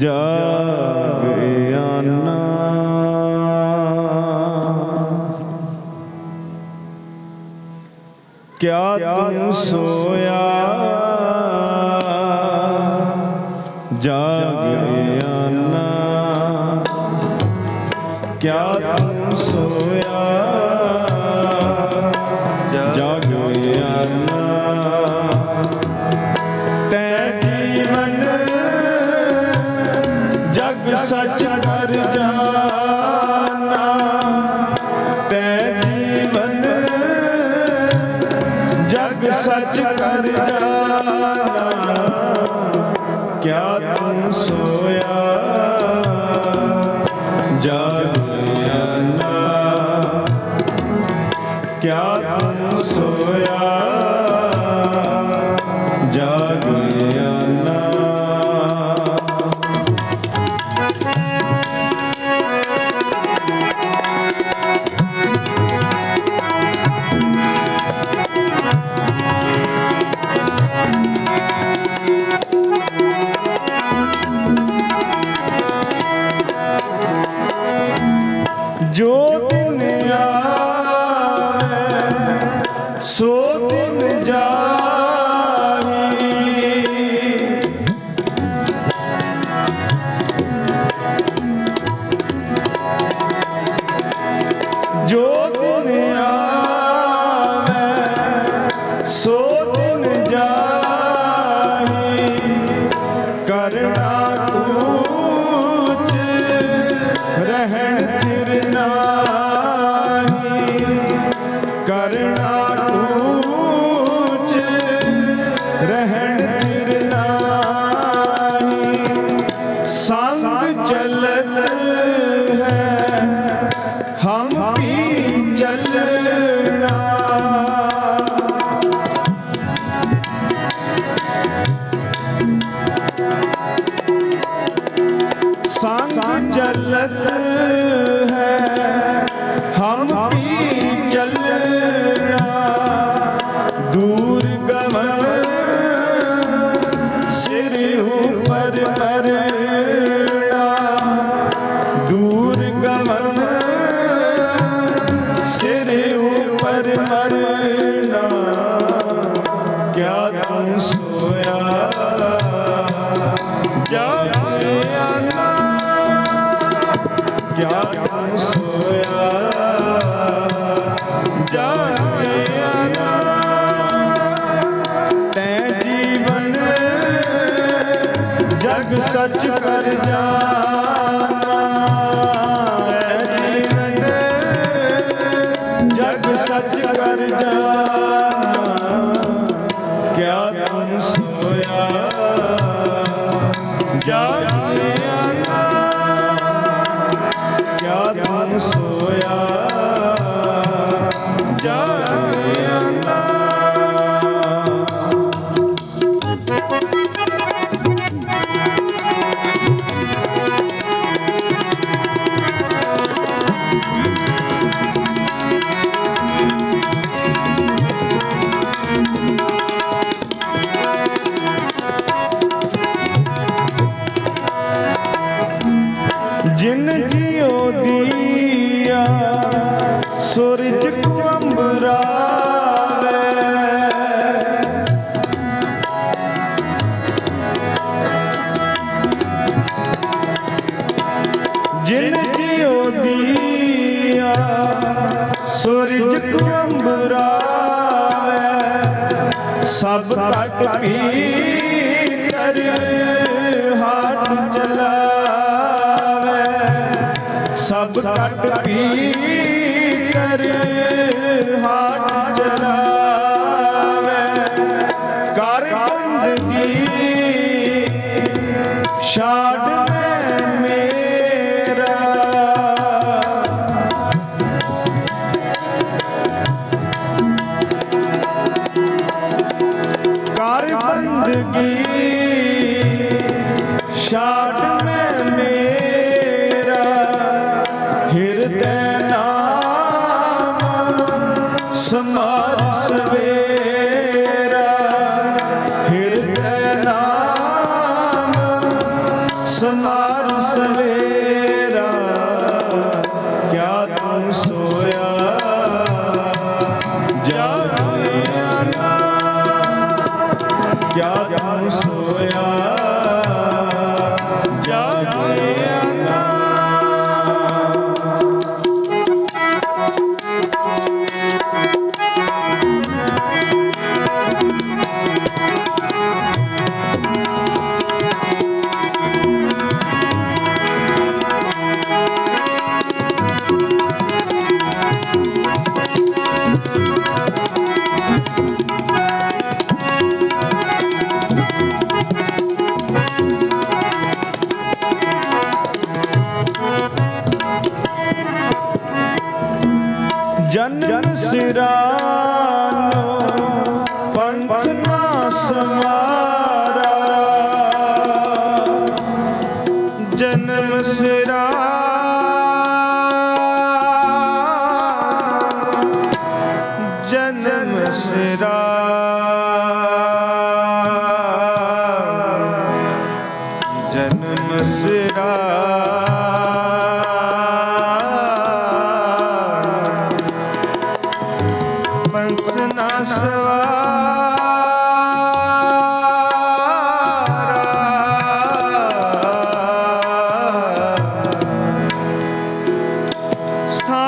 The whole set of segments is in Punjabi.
ਜਾਗ ਆਨਾ। ਕਿਆ ਤੂੰ ਸੋਇਆ? ਜਾਗ ਆਨਾ। ਕਿਆ ਤੂੰ ਸੋਇਆ? ਜਗ ਸੱਚ ਕਰ ਜਾਣਾ। ਕਿਆ ਤੂੰ ਸੋਇਆ? sou ਸੰਗ ਚਲਤ ਹੈ ਹਮ ਵੀ ਚਲਣਾ ਦੂਰ ਕਿਆ ਤੂੰ ਸੋਇਆ ਜਾਗਿਆਨਾ ਤੈ ਜੀਵਨ ਜਗ ਸੱਚ ਕਰ ਜਾਨਾ ਤੈ ਜੀਵਨ ਜਗ ਸੱਚ ਕਰ ਜਾਨਾ ਕਿਆ ਤੂੰ ਜਿਨ ਜਿਉ ਦੀਆ, ਸੂਰਜ ਕੋ ਅੰਬਰਾਵੇ ਜਿਨ ਜਿਉ ਦੀਆ, ਸੂਰਜ ਕੋ ਅੰਬਰਾਵੇ ਸਭ ਕਟ ਪੀਤਰ ਸਭ ਕਟ ਪੀਤਰ ਹਾਟ ਚਲਾਵੇ। ਕਰ ਬੰਦਗੀ ਛਾੜ ਸਮਾਰ ਸਵੇਰਾ ਹਿਰਦੈ ਨਾਮ ਸਮਾਰ ਸਵੇਰਾ ਕਿਆ ਤੂੰ ਸੋਇਆ? ਜਾਗਿਆ ਨਾ ਕਿਆ ਤੂੰ ਸੋਇਆ? ਜਾਨੋ ਪੰਥ ਨਾ ਸਮਾਰਾ। ਜਨਮ ਸਿਰਾ। ਜਨਮ ਸਿਰਾ। ਜਨਮ ਸਿਰਾ। It's.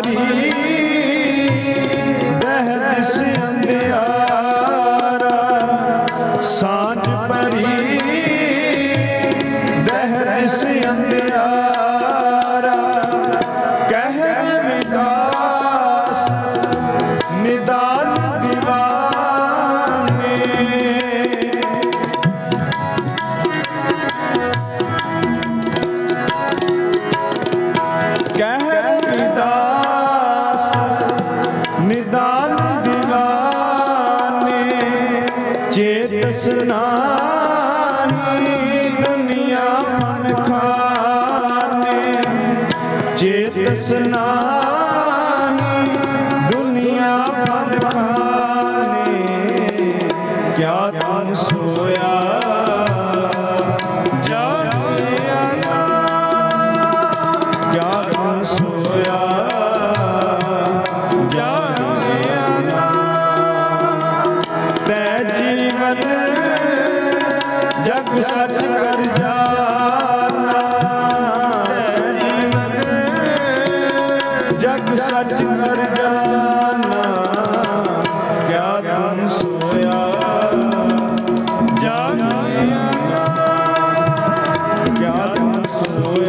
Maria. ਦਸਨਾ Lord.